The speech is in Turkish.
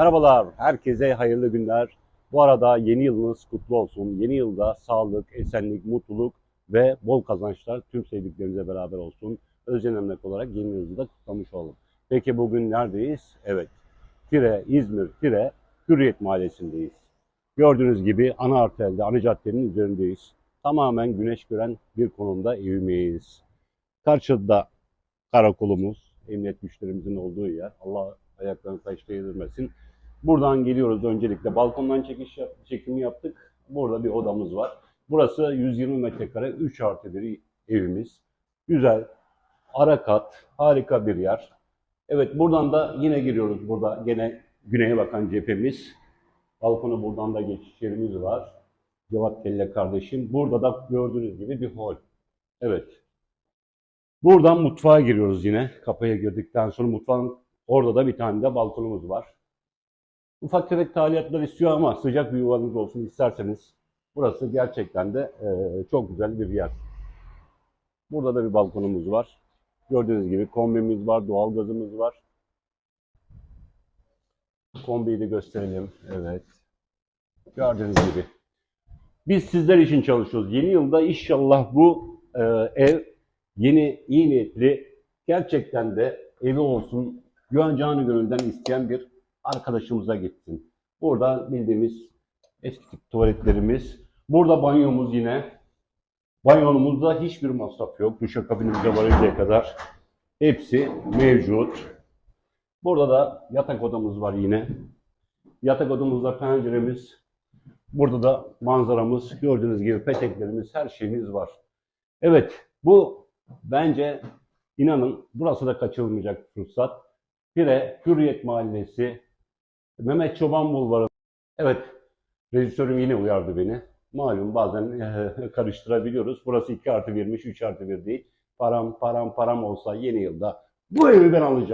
Merhabalar, herkese hayırlı günler. Bu arada yeni yılınız kutlu olsun. Yeni yılda sağlık, esenlik, mutluluk ve bol kazançlar tüm sevdiklerinize beraber olsun. Özcan Emlak olarak yeni yılınızı da kutlamış olalım. Peki bugün neredeyiz? Evet, Tire, İzmir, Tire, Hürriyet Mahallesi'ndeyiz. Gördüğünüz gibi ana arterde, ana caddenin üzerindeyiz. Tamamen güneş gören bir konumda evimdeyiz. Karşıda karakolumuz, emniyet güçlerimizin olduğu yer. Allah ayaklarını taşla yedirmesin. Buradan geliyoruz öncelikle. Balkondan çekiş yap, çekimi yaptık. Burada bir odamız var. Burası 120 metrekare 3 artı bir evimiz. Güzel. Ara kat. Harika bir yer. Evet buradan da yine giriyoruz. Burada gene güneye bakan cephemiz. Balkona buradan da geçiş var. Cevat Kelle kardeşim. Burada da gördüğünüz gibi bir hol. Evet. Buradan mutfağa giriyoruz yine. Kapıya girdikten sonra mutfağın orada da bir tane de balkonumuz var. Ufak tefek talimatlar istiyor ama sıcak bir yuvanız olsun isterseniz burası gerçekten de e, çok güzel bir yer. Burada da bir balkonumuz var. Gördüğünüz gibi kombimiz var, doğalgazımız var. Kombiyi de gösterelim. Evet. Gördüğünüz gibi. Biz sizler için çalışıyoruz. Yeni yılda inşallah bu e, ev yeni, iyi niyetli, gerçekten de evi olsun, güvencanı gönülden isteyen bir arkadaşımıza gitsin. Burada bildiğimiz eski tip tuvaletlerimiz. Burada banyomuz yine. Banyomuzda hiçbir masraf yok. Duşakabinimize varıncaya kadar hepsi mevcut. Burada da yatak odamız var yine. Yatak odamızda penceremiz. Burada da manzaramız, gördüğünüz gibi peteklerimiz, her şeyimiz var. Evet, bu bence inanın burası da kaçırılmayacak bir fırsat. Pire, Hürriyet Mahallesi, Mehmet Çoban Bulvarı. Evet, rejisörüm yine uyardı beni. Malum bazen eh, karıştırabiliyoruz. Burası 2 artı 1'miş, 3 artı 1 değil. Param, param, param olsa yeni yılda bu evi ben alacağım.